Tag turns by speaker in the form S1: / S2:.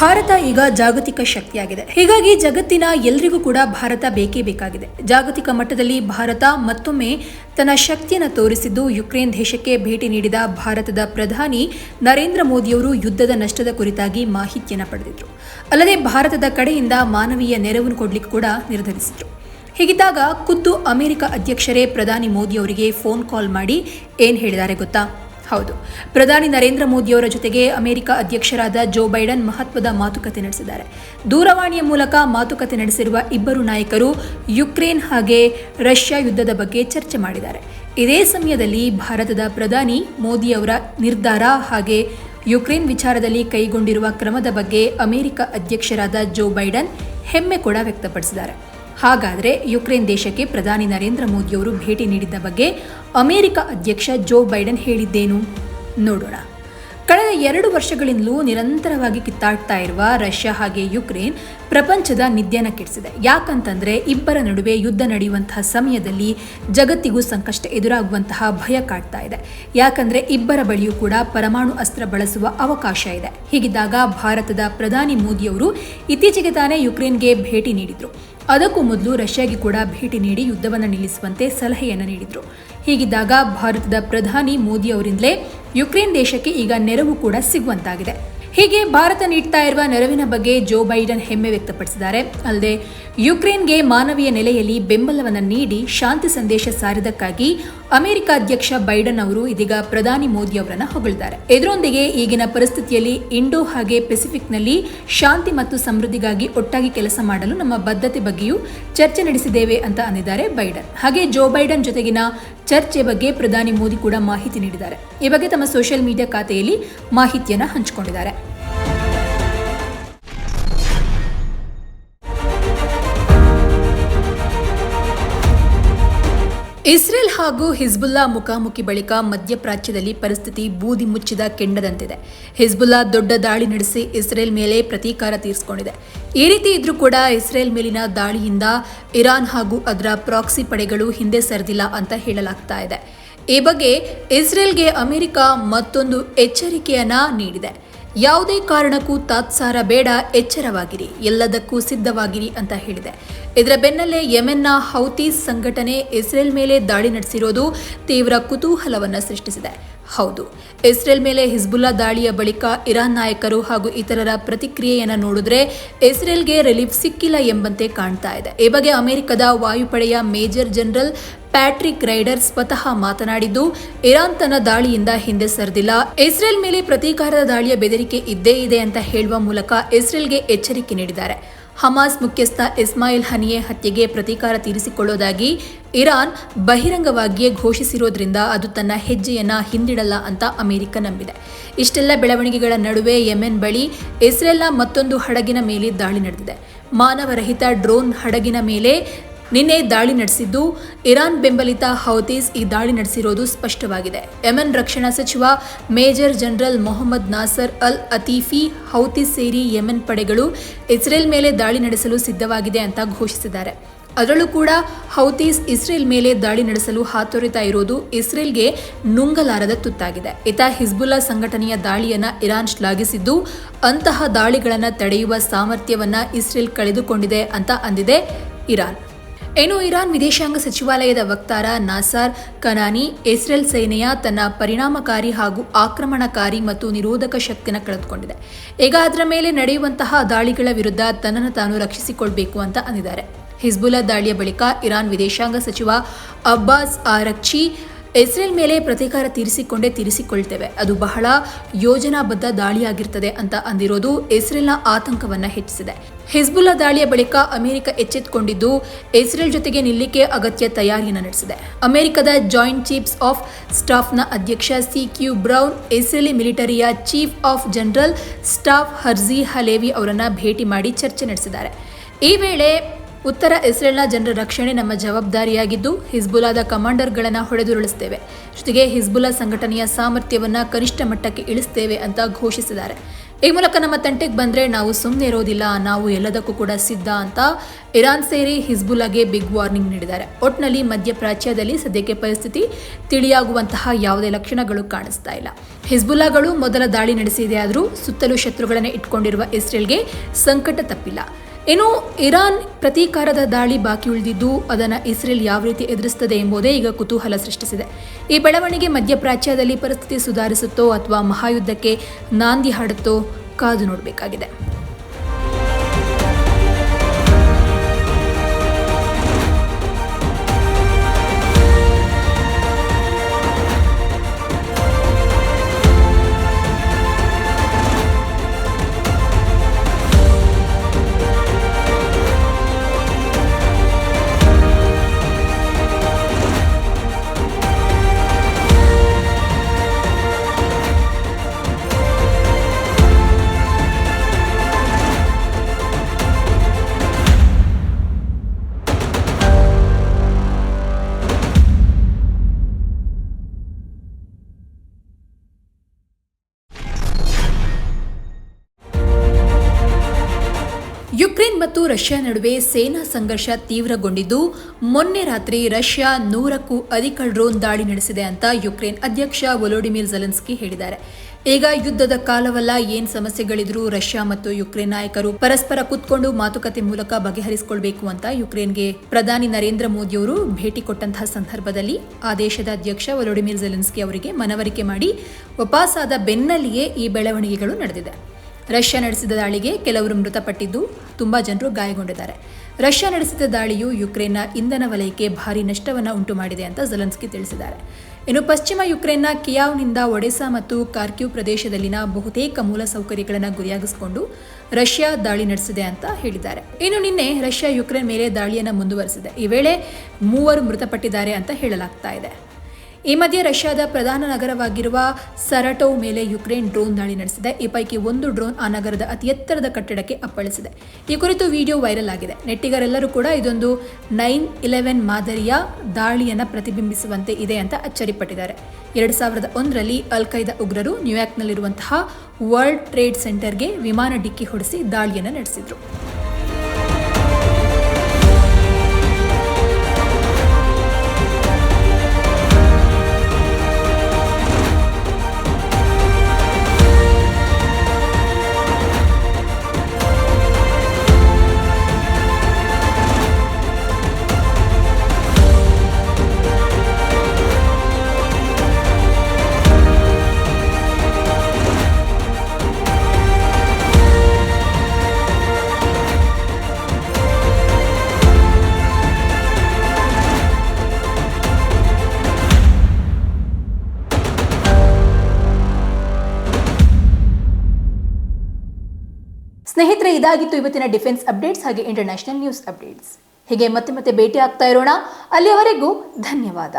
S1: ಭಾರತ ಈಗ ಜಾಗತಿಕ ಶಕ್ತಿಯಾಗಿದೆ. ಹೀಗಾಗಿ ಜಗತ್ತಿನ ಎಲ್ರಿಗೂ ಕೂಡ ಭಾರತ ಬೇಕೇ ಬೇಕಾಗಿದೆ. ಜಾಗತಿಕ ಮಟ್ಟದಲ್ಲಿ ಭಾರತ ಮತ್ತೊಮ್ಮೆ ತನ್ನ ಶಕ್ತಿಯನ್ನು ತೋರಿಸಿದ್ದು ಯುಕ್ರೇನ್ ದೇಶಕ್ಕೆ ಭೇಟಿ ನೀಡಿದ ಭಾರತದ ಪ್ರಧಾನಿ ನರೇಂದ್ರ ಮೋದಿಯವರು ಯುದ್ಧದ ನಷ್ಟದ ಕುರಿತಾಗಿ ಮಾಹಿತಿಯನ್ನು ಪಡೆದಿದ್ರು. ಅಲ್ಲದೆ ಭಾರತದ ಕಡೆಯಿಂದ ಮಾನವೀಯ ನೆರವನ್ನು ಕೊಡಲಿಕ್ಕೆ ಕೂಡ ನಿರ್ಧರಿಸಿದ್ರು. ಹೀಗಿದ್ದಾಗ ಖುದ್ದು ಅಮೆರಿಕ ಅಧ್ಯಕ್ಷರೇ ಪ್ರಧಾನಿ ಮೋದಿ ಅವರಿಗೆ ಫೋನ್ ಕಾಲ್ ಮಾಡಿ ಏನು ಹೇಳಿದ್ದಾರೆ ಗೊತ್ತಾ? ಹೌದು. ಪ್ರಧಾನಿ ನರೇಂದ್ರ ಮೋದಿಯವರ ಜೊತೆಗೆ ಅಮೆರಿಕ ಅಧ್ಯಕ್ಷರಾದ ಜೋ ಬೈಡನ್ ಮಹತ್ವದ ಮಾತುಕತೆ ನಡೆಸಿದ್ದಾರೆ. ದೂರವಾಣಿಯ ಮೂಲಕ ಮಾತುಕತೆ ನಡೆಸಿರುವ ಇಬ್ಬರು ನಾಯಕರು ಯುಕ್ರೇನ್ ಹಾಗೆ ರಷ್ಯಾ ಯುದ್ಧದ ಬಗ್ಗೆ ಚರ್ಚೆ ಮಾಡಿದ್ದಾರೆ. ಇದೇ ಸಮಯದಲ್ಲಿ ಭಾರತದ ಪ್ರಧಾನಿ ಮೋದಿಯವರ ನಿರ್ಧಾರ ಹಾಗೆ ಯುಕ್ರೇನ್ ವಿಚಾರದಲ್ಲಿ ಕೈಗೊಂಡಿರುವ ಕ್ರಮದ ಬಗ್ಗೆ ಅಮೆರಿಕ ಅಧ್ಯಕ್ಷರಾದ ಜೋ ಬೈಡನ್ ಹೆಮ್ಮೆ ಕೂಡ ವ್ಯಕ್ತಪಡಿಸಿದ್ದಾರೆ. ಹಾಗಾದರೆ ಯುಕ್ರೇನ್ ದೇಶಕ್ಕೆ ಪ್ರಧಾನಿ ನರೇಂದ್ರ ಮೋದಿಯವರು ಭೇಟಿ ನೀಡಿದ್ದ ಬಗ್ಗೆ ಅಮೆರಿಕ ಅಧ್ಯಕ್ಷ ಜೋ ಬೈಡನ್ ಹೇಳಿದ್ದೇನು? ನೋಡೋಣ. ಕಳೆದ ಎರಡು ವರ್ಷಗಳಿಂದಲೂ ನಿರಂತರವಾಗಿ ಕಿತ್ತಾಡ್ತಾ ಇರುವ ರಷ್ಯಾ ಹಾಗೆ ಯುಕ್ರೇನ್ ಪ್ರಪಂಚದ ನಿದ್ಯನ ಕೆಡಿಸಿದೆ. ಯಾಕಂತಂದ್ರೆ ಇಬ್ಬರ ನಡುವೆ ಯುದ್ಧ ನಡೆಯುವಂತಹ ಸಮಯದಲ್ಲಿ ಜಗತ್ತಿಗೂ ಸಂಕಷ್ಟ ಎದುರಾಗುವಂತಹ ಭಯ ಕಾಡ್ತಾ ಇದೆ. ಯಾಕಂದ್ರೆ ಇಬ್ಬರ ಬಳಿಯೂ ಕೂಡ ಪರಮಾಣು ಅಸ್ತ್ರ ಬಳಸುವ ಅವಕಾಶ ಇದೆ. ಹೀಗಿದ್ದಾಗ ಭಾರತದ ಪ್ರಧಾನಿ ಮೋದಿಯವರು ಇತ್ತೀಚೆಗೆ ತಾನೇ ಯುಕ್ರೇನ್ಗೆ ಭೇಟಿ ನೀಡಿದ್ರು. ಅದಕ್ಕೂ ಮೊದಲು ರಷ್ಯಾಗೆ ಕೂಡ ಭೇಟಿ ನೀಡಿ ಯುದ್ಧವನ್ನು ನಿಲ್ಲಿಸುವಂತೆ ಸಲಹೆಯನ್ನು ನೀಡಿದರು. ಹೀಗಿದ್ದಾಗ ಭಾರತದ ಪ್ರಧಾನಿ ಮೋದಿ ಅವರಿಂದಲೇ ಯುಕ್ರೇನ್ ದೇಶಕ್ಕೆ ಈಗ ನೆರವು ಕೂಡ ಸಿಗುವಂತಾಗಿದೆ. ಹೀಗೆ ಭಾರತ ನೀಡ್ತಾ ಇರುವ ನೆರವಿನ ಬಗ್ಗೆ ಜೋ ಬೈಡನ್ ಹೆಮ್ಮೆ ವ್ಯಕ್ತಪಡಿಸಿದ್ದಾರೆ. ಅಲ್ಲದೆ ಯುಕ್ರೇನ್ಗೆ ಮಾನವೀಯ ನೆಲೆಯಲ್ಲಿ ಬೆಂಬಲವನ್ನು ನೀಡಿ ಶಾಂತಿ ಸಂದೇಶ ಸಾರಿದಕ್ಕಾಗಿ ಅಮೆರಿಕ ಅಧ್ಯಕ್ಷ ಬೈಡನ್ ಅವರು ಇದೀಗ ಪ್ರಧಾನಿ ಮೋದಿ ಅವರನ್ನ ಹೊಗಳಿದ್ದಾರೆ ಇದರೊಂದಿಗೆ ಈಗಿನ ಪರಿಸ್ಥಿತಿಯಲ್ಲಿ ಇಂಡೋ ಹಾಗೆ ಪೆಸಿಫಿಕ್ನಲ್ಲಿ ಶಾಂತಿ ಮತ್ತು ಸಮೃದ್ಧಿಗಾಗಿ ಒಟ್ಟಾಗಿ ಕೆಲಸ ಮಾಡಲು ನಮ್ಮ ಬದ್ಧತೆ ಬಗ್ಗೆಯೂ ಚರ್ಚೆ ನಡೆಸಿದ್ದೇವೆ ಅಂತ ಅಂದಿದ್ದಾರೆ ಬೈಡನ್. ಹಾಗೆ ಜೋ ಬೈಡನ್ ಜೊತೆಗಿನ ಚರ್ಚೆ ಬಗ್ಗೆ ಪ್ರಧಾನಿ ಮೋದಿ ಕೂಡ ಮಾಹಿತಿ ನೀಡಿದ್ದಾರೆ. ಈ ಬಗ್ಗೆ ತಮ್ಮ ಸೋಷಿಯಲ್ ಮೀಡಿಯಾ ಖಾತೆಯಲ್ಲಿ ಮಾಹಿತಿಯನ್ನು ಹಂಚಿಕೊಂಡಿದ್ದಾರೆ. ಇಸ್ರೇಲ್ ಹಾಗೂ ಹಿಜ್ಬುಲ್ಲಾ ಮುಖಾಮುಖಿ ಬಳಿಕ ಮಧ್ಯಪ್ರಾಚ್ಯದಲ್ಲಿ ಪರಿಸ್ಥಿತಿ ಬೂದಿ ಮುಚ್ಚಿದ ಕೆಂಡದಂತಿದೆ. ಹಿಜ್ಬುಲ್ಲಾ ದೊಡ್ಡ ದಾಳಿ ನಡೆಸಿ ಇಸ್ರೇಲ್ ಮೇಲೆ ಪ್ರತೀಕಾರ ತೀರಿಸಿಕೊಂಡಿದೆ. ಈ ರೀತಿ ಇದ್ರೂ ಕೂಡ ಇಸ್ರೇಲ್ ಮೇಲಿನ ದಾಳಿಯಿಂದ ಇರಾನ್ ಹಾಗೂ ಅದರ ಪ್ರಾಕ್ಸಿ ಪಡೆಗಳು ಹಿಂದೆ ಸರಿದಿಲ್ಲ ಅಂತ ಹೇಳಲಾಗ್ತಾ ಇದೆ. ಈ ಬಗ್ಗೆ ಇಸ್ರೇಲ್ಗೆ ಅಮೆರಿಕ ಮತ್ತೊಂದು ಎಚ್ಚರಿಕೆಯನ್ನ ನೀಡಿದೆ. ಯಾವುದೇ ಕಾರಣಕ್ಕೂ ತಾತ್ಸಾರ ಬೇಡ, ಎಚ್ಚರವಾಗಿರಿ, ಎಲ್ಲದಕ್ಕೂ ಸಿದ್ಧವಾಗಿರಿ ಅಂತ ಹೇಳಿದೆ. ಇದರ ಬೆನ್ನಲ್ಲೇ ಯೆಮೆನ್ನ ಹೌತೀಸ್ ಸಂಘಟನೆ ಇಸ್ರೇಲ್ ಮೇಲೆ ದಾಳಿ ನಡೆಸಿರೋದು ತೀವ್ರ ಕುತೂಹಲವನ್ನ ಸೃಷ್ಟಿಸಿದೆ. ಹೌದು, ಇಸ್ರೇಲ್ ಮೇಲೆ ಹಿಜ್ಬುಲ್ಲಾ ದಾಳಿಯ ಬಳಿಕ ಇರಾನ್ ನಾಯಕರು ಹಾಗೂ ಇತರರ ಪ್ರತಿಕ್ರಿಯೆಯನ್ನು ನೋಡಿದ್ರೆ ಇಸ್ರೇಲ್ಗೆ ರಿಲೀಫ್ ಸಿಕ್ಕಿಲ್ಲ ಎಂಬಂತೆ ಕಾಣ್ತಾ ಇದೆ. ಈ ಬಗ್ಗೆ ಅಮೆರಿಕದ ವಾಯುಪಡೆಯ ಮೇಜರ್ ಜನರಲ್ ಪ್ಯಾಟ್ರಿಕ್ ರೈಡರ್ ಸ್ವತಃ ಮಾತನಾಡಿದ್ದು, ಇರಾನ್ ತನ್ನ ದಾಳಿಯಿಂದ ಹಿಂದೆ ಸರಿದಿಲ್ಲ. ಇಸ್ರೇಲ್ ಮೇಲೆ ಪ್ರತೀಕಾರದ ದಾಳಿಯ ಬೆದರಿಕೆ ಇದ್ದೇ ಇದೆ ಅಂತ ಹೇಳುವ ಮೂಲಕ ಇಸ್ರೇಲ್ಗೆ ಎಚ್ಚರಿಕೆ ನೀಡಿದ್ದಾರೆ. ಹಮಾಸ್ ಮುಖ್ಯಸ್ಥ ಇಸ್ಮಾಯಿಲ್ ಹನಿಯೆ ಹತ್ಯೆಗೆ ಪ್ರತೀಕಾರ ತೀರಿಸಿಕೊಳ್ಳೋದಾಗಿ ಇರಾನ್ ಬಹಿರಂಗವಾಗಿಯೇ ಘೋಷಿಸಿರೋದ್ರಿಂದ ಅದು ತನ್ನ ಹೆಜ್ಜೆಯನ್ನ ಹಿಂದಿಡಲ್ಲ ಅಂತ ಅಮೆರಿಕ ನಂಬಿದೆ. ಇಷ್ಟೆಲ್ಲ ಬೆಳವಣಿಗೆಗಳ ನಡುವೆ ಯೆಮೆನ್ ಬಳಿ ಇಸ್ರೇಲ್ನ ಮತ್ತೊಂದು ಹಡಗಿನ ಮೇಲೆ ದಾಳಿ ನಡೆದಿದೆ. ಮಾನವರಹಿತ ಡ್ರೋನ್ ಹಡಗಿನ ಮೇಲೆ ನಿನ್ನೆ ದಾಳಿ ನಡೆಸಿದ್ದು ಇರಾನ್ ಬೆಂಬಲಿತ ಹೌತೀಸ್ ಈ ದಾಳಿ ನಡೆಸಿರೋದು ಸ್ಪಷ್ಟವಾಗಿದೆ. ಯಮನ್ ರಕ್ಷಣಾ ಸಚಿವ ಮೇಜರ್ ಜನರಲ್ ಮೊಹಮ್ಮದ್ ನಾಸರ್ ಅಲ್ ಅತೀಫಿ ಹೌತೀಸ್ ಸೇರಿ ಯಮನ್ ಪಡೆಗಳು ಇಸ್ರೇಲ್ ಮೇಲೆ ದಾಳಿ ನಡೆಸಲು ಸಿದ್ಧವಾಗಿದೆ ಅಂತ ಘೋಷಿಸಿದ್ದಾರೆ. ಅದರಲ್ಲೂ ಕೂಡ ಹೌತೀಸ್ ಇಸ್ರೇಲ್ ಮೇಲೆ ದಾಳಿ ನಡೆಸಲು ಹಾತೊರಿತಾ ಇರೋದು ಇಸ್ರೇಲ್ಗೆ ನುಂಗಲಾರದ ತುತ್ತಾಗಿದೆ. ಇತ ಹಿಜ್ಬುಲ್ಲಾ ಸಂಘಟನೆಯ ದಾಳಿಯನ್ನ ಇರಾನ್ ಶ್ಲಾಘಿಸಿದ್ದು ಅಂತಹ ದಾಳಿಗಳನ್ನು ತಡೆಯುವ ಸಾಮರ್ಥ್ಯವನ್ನ ಇಸ್ರೇಲ್ ಕಳೆದುಕೊಂಡಿದೆ ಅಂತ ಅಂದಿದೆ ಇರಾನ್. ಇನ್ನು ಇರಾನ್ ವಿದೇಶಾಂಗ ಸಚಿವಾಲಯದ ವಕ್ತಾರ ನಾಸಾರ್ ಕನಾನಿ, ಇಸ್ರೇಲ್ ಸೇನೆಯ ತನ್ನ ಪರಿಣಾಮಕಾರಿ ಹಾಗೂ ಆಕ್ರಮಣಕಾರಿ ಮತ್ತು ನಿರೋಧಕ ಶಕ್ತಿಯನ್ನು ಕಳೆದುಕೊಂಡಿದೆ. ಈಗ ಅದರ ಮೇಲೆ ನಡೆಯುವಂತಹ ದಾಳಿಗಳ ವಿರುದ್ಧ ತನ್ನನ್ನು ತಾನು ರಕ್ಷಿಸಿಕೊಳ್ಬೇಕು ಅಂತ ಅಂದಿದ್ದಾರೆ. ಹಿಜ್ಬುಲ್ಲಾ ದಾಳಿಯ ಬಳಿಕ ಇರಾನ್ ವಿದೇಶಾಂಗ ಸಚಿವ ಅಬ್ಬಾಸ್ ಆರಕ್ಷಿ ಇಸ್ರೇಲ್ ಮೇಲೆ ಪ್ರತೀಕಾರ ತೀರಿಸಿಕೊಂಡೇ ತೀರಿಸಿಕೊಳ್ತೇವೆ. ಅದು ಬಹಳ ಯೋಜನಾಬದ್ಧ ದಾಳಿಯಾಗಿರ್ತದೆ ಅಂತ ಅಂದಿರೋದು ಇಸ್ರೇಲ್ನ ಆತಂಕವನ್ನ ಹೆಚ್ಚಿಸಿದೆ. ಹಿಜ್ಬುಲ್ಲಾ ದಾಳಿಯ ಬಳಿಕ ಅಮೆರಿಕ ಎಚ್ಚೆತ್ತುಕೊಂಡಿದ್ದು ಇಸ್ರೇಲ್ ಜೊತೆಗೆ ನಿಲ್ಲಿಕೆ ಅಗತ್ಯ ತಯಾರಿಯನ್ನು ನಡೆಸಿದೆ. ಅಮೆರಿಕದ ಜಾಯಿಂಟ್ ಚೀಫ್ಸ್ ಆಫ್ ಸ್ಟಾಫ್ನ ಅಧ್ಯಕ್ಷ C Q Brown, Israeli ಮಿಲಿಟರಿಯ chief of general staff Herzi Halevi ಅವರನ್ನ ಭೇಟಿ ಮಾಡಿ ಚರ್ಚೆ ನಡೆಸಿದ್ದಾರೆ. ಈ ವೇಳೆ ಉತ್ತರ ಇಸ್ರೇಲ್ನ ಜನರ ರಕ್ಷಣೆ ನಮ್ಮ ಜವಾಬ್ದಾರಿಯಾಗಿದ್ದು ಹಿಜ್ಬುಲಾದ ಕಮಾಂಡರ್ಗಳನ್ನು ಹೊಡೆದುರುಳಿಸ್ತೇವೆ. ಜೊತೆಗೆ ಹಿಜ್ಬುಲಾ ಸಂಘಟನೆಯ ಸಾಮರ್ಥ್ಯವನ್ನು ಕನಿಷ್ಠ ಮಟ್ಟಕ್ಕೆ ಇಳಿಸ್ತೇವೆ ಅಂತ ಘೋಷಿಸಿದ್ದಾರೆ. ಈ ಮೂಲಕ ನಮ್ಮ ತಂಟೆಗೆ ಬಂದರೆ ನಾವು ಸುಮ್ಮನೆ ಇರೋದಿಲ್ಲ, ನಾವು ಎಲ್ಲದಕ್ಕೂ ಕೂಡ ಸಿದ್ಧ ಅಂತ ಇರಾನ್ ಸೇರಿ ಹಿಜ್ಬುಲಾಗೆ ಬಿಗ್ ವಾರ್ನಿಂಗ್ ನೀಡಿದ್ದಾರೆ. ಒಟ್ನಲ್ಲಿ ಮಧ್ಯಪ್ರಾಚ್ಯದಲ್ಲಿ ಸದ್ಯಕ್ಕೆ ಪರಿಸ್ಥಿತಿ ತಿಳಿಯಾಗುವಂತಹ ಯಾವುದೇ ಲಕ್ಷಣಗಳು ಕಾಣಿಸ್ತಾ ಇಲ್ಲ. ಹಿಜ್ಬುಲಾಗಳು ಮೊದಲ ದಾಳಿ ನಡೆಸಿದೆ ಆದರೂ ಸುತ್ತಲೂ ಶತ್ರುಗಳನ್ನೇ ಇಟ್ಕೊಂಡಿರುವ ಇಸ್ರೇಲ್ಗೆ ಸಂಕಟ ತಪ್ಪಿಲ್ಲ. ಇನ್ನು ಇರಾನ್ ಪ್ರತೀಕಾರದ ದಾಳಿ ಬಾಕಿ ಉಳಿದಿದ್ದು ಅದನ್ನು ಇಸ್ರೇಲ್ ಯಾವ ರೀತಿ ಎದುರಿಸುತ್ತದೆ ಎಂಬುದೇ ಈಗ ಕುತೂಹಲ ಸೃಷ್ಟಿಸಿದೆ. ಈ ಬೆಳವಣಿಗೆ ಮಧ್ಯಪ್ರಾಚ್ಯದಲ್ಲಿ ಪರಿಸ್ಥಿತಿ ಸುಧಾರಿಸುತ್ತೋ ಅಥವಾ ಮಹಾಯುದ್ಧಕ್ಕೆ ನಾಂದಿ ಹಾಡುತ್ತೋ ಕಾದು ನೋಡಬೇಕಾಗಿದೆ. ಮತ್ತು ರಷ್ಯಾ ನಡುವೆ ಸೇನಾ ಸಂಘರ್ಷ ತೀವ್ರಗೊಂಡಿದ್ದು, ಮೊನ್ನೆ ರಾತ್ರಿ ರಷ್ಯಾ ನೂರಕ್ಕೂ ಅಧಿಕ ಡ್ರೋನ್ ದಾಳಿ ನಡೆಸಿದೆ ಅಂತ ಯುಕ್ರೇನ್ ಅಧ್ಯಕ್ಷ ವೊಲೋಡಿಮಿರ್ ಜೆಲೆನ್ಸ್ಕಿ ಹೇಳಿದ್ದಾರೆ. ಈಗ ಯುದ್ಧದ ಕಾಲವಲ್ಲ, ಏನ್ ಸಮಸ್ಯೆಗಳಿದ್ರೂ ರಷ್ಯಾ ಮತ್ತು ಯುಕ್ರೇನ್ ನಾಯಕರು ಪರಸ್ಪರ ಕುತ್ಕೊಂಡು ಮಾತುಕತೆ ಮೂಲಕ ಬಗೆಹರಿಸಿಕೊಳ್ಬೇಕು ಅಂತ ಯುಕ್ರೇನ್ಗೆ ಪ್ರಧಾನಿ ನರೇಂದ್ರ ಮೋದಿಯವರು ಭೇಟಿ ಕೊಟ್ಟಂತಹ ಸಂದರ್ಭದಲ್ಲಿ ಆ ದೇಶದ ಅಧ್ಯಕ್ಷ ವೊಲೋಡಿಮಿರ್ ಜೆಲೆನ್ಸ್ಕಿ ಅವರಿಗೆ ಮನವರಿಕೆ ಮಾಡಿ ಉಪಾಸಾದ ಬೆನ್ನಲ್ಲಿಯೇ ಈ ಬೆಳವಣಿಗೆಗಳು ನಡೆದಿದೆ. ರಷ್ಯಾ ನಡೆಸಿದ ದಾಳಿಗೆ ಕೆಲವರು ಮೃತಪಟ್ಟಿದ್ದು ತುಂಬ ಜನರು ಗಾಯಗೊಂಡಿದ್ದಾರೆ. ರಷ್ಯಾ ನಡೆಸಿದ ದಾಳಿಯು ಯುಕ್ರೇನ್ನ ಇಂಧನ ವಲಯಕ್ಕೆ ಭಾರಿ ನಷ್ಟವನ್ನು ಉಂಟು ಮಾಡಿದೆ ಅಂತ ಜಲನ್ಸ್ಕಿ ತಿಳಿಸಿದ್ದಾರೆ. ಇನ್ನು ಪಶ್ಚಿಮ ಯುಕ್ರೇನ್ನ ಕಿಯಾವ್ನಿಂದ ಒಡೆಸಾ ಮತ್ತು ಕಾರ್ಕ್ಯೂ ಪ್ರದೇಶದಲ್ಲಿನ ಬಹುತೇಕ ಮೂಲಸೌಕರ್ಯಗಳನ್ನು ಗುರಿಯಾಗಿಸಿಕೊಂಡು ರಷ್ಯಾ ದಾಳಿ ನಡೆಸಿದೆ ಅಂತ ಹೇಳಿದ್ದಾರೆ. ಇನ್ನು ನಿನ್ನೆ ರಷ್ಯಾ ಯುಕ್ರೇನ್ ಮೇಲೆ ದಾಳಿಯನ್ನು ಮುಂದುವರೆಸಿದೆ. ಈ ವೇಳೆ ಮೂವರು ಮೃತಪಟ್ಟಿದ್ದಾರೆ ಅಂತ ಹೇಳಲಾಗ್ತಾ ಇದೆ. ಈ ಮಧ್ಯೆ ರಷ್ಯಾದ ಪ್ರಧಾನ ನಗರವಾಗಿರುವ ಸರಟೋವ್ ಮೇಲೆ ಯುಕ್ರೇನ್ ಡ್ರೋನ್ ದಾಳಿ ನಡೆಸಿದೆ. ಈ ಪೈಕಿ ಒಂದು ಡ್ರೋನ್ ಆ ನಗರದ ಅತಿ ಎತ್ತರದ ಕಟ್ಟಡಕ್ಕೆ ಅಪ್ಪಳಿಸಿದೆ. ಈ ಕುರಿತು ವಿಡಿಯೋ ವೈರಲ್ ಆಗಿದೆ. ನೆಟ್ಟಿಗರೆಲ್ಲರೂ ಕೂಡ ಇದೊಂದು ನೈನ್ ಇಲೆವೆನ್ ಮಾದರಿಯ ದಾಳಿಯನ್ನು ಪ್ರತಿಬಿಂಬಿಸುವಂತೆ ಇದೆ ಅಂತ ಅಚ್ಚರಿಪಟ್ಟಿದ್ದಾರೆ. ಎರಡು ಸಾವಿರದ ಒಂದರಲ್ಲಿ ಅಲ್ ಖೈದಾ ಉಗ್ರರು ನ್ಯೂಯಾರ್ಕ್ನಲ್ಲಿರುವಂತಹ ವರ್ಲ್ಡ್ ಟ್ರೇಡ್ ಸೆಂಟರ್ಗೆ ವಿಮಾನ ಡಿಕ್ಕಿ ಹೊಡೆಸಿ ದಾಳಿಯನ್ನು ನಡೆಸಿದ್ರು. ಸ್ನೇಹಿತರೆ, ಇದಾಗಿತ್ತು ಇವತ್ತಿನ ಡಿಫೆನ್ಸ್ ಅಪ್ಡೇಟ್ಸ್ ಹಾಗೆ ಇಂಟರ್ನ್ಯಾಷನಲ್ ನ್ಯೂಸ್ ಅಪ್ಡೇಟ್ಸ್. ಹೀಗೆ ಮತ್ತೆ ಮತ್ತೆ ಭೇಟಿ ಆಗ್ತಾ ಇರೋಣ. ಅಲ್ಲಿಯವರೆಗೂ ಧನ್ಯವಾದ.